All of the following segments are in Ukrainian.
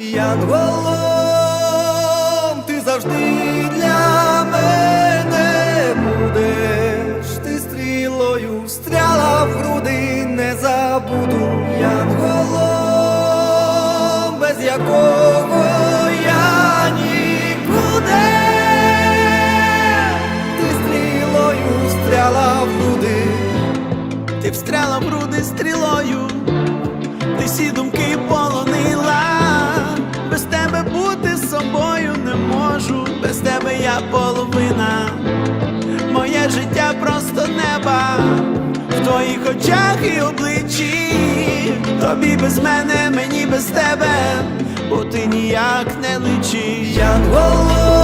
Янголом ти завжди для мене будеш, ти стрілою стріла в груди не забуду. Янголом, без якого я нікуди, ти стрілою стріла в груди. Ти встряла в груди стрілою, собою не можу, без тебе я половина. Моє життя просто неба в твоїх очах і обличчі. Тобі без мене, мені без тебе, бо ти ніяк не личиш як ти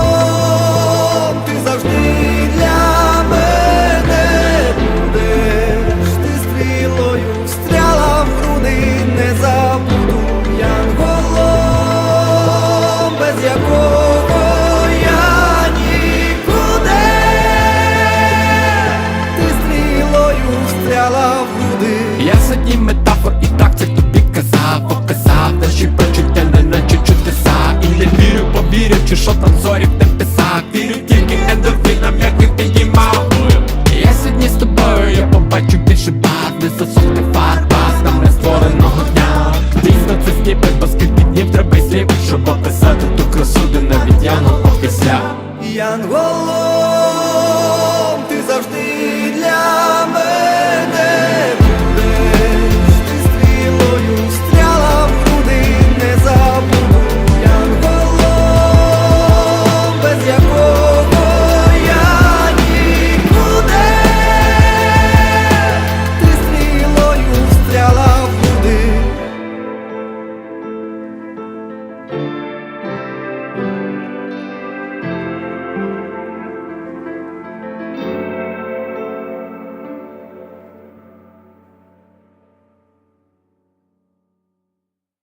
сотні метафор, і так це тобі казав, показав. Наші почуття, не наче чудеса. І не вірю, повірю, чи що там зорів не писав. Вірю тільки ендорфінам, яких ти діймав. Я сьогодні з тобою, я побачу більше бад Не засохне фар Бас нам не створеного дня. Дійсно це скіпи, бо скільки днів треба слів Щоб описати ту красу, де навіть я не окисля Янгол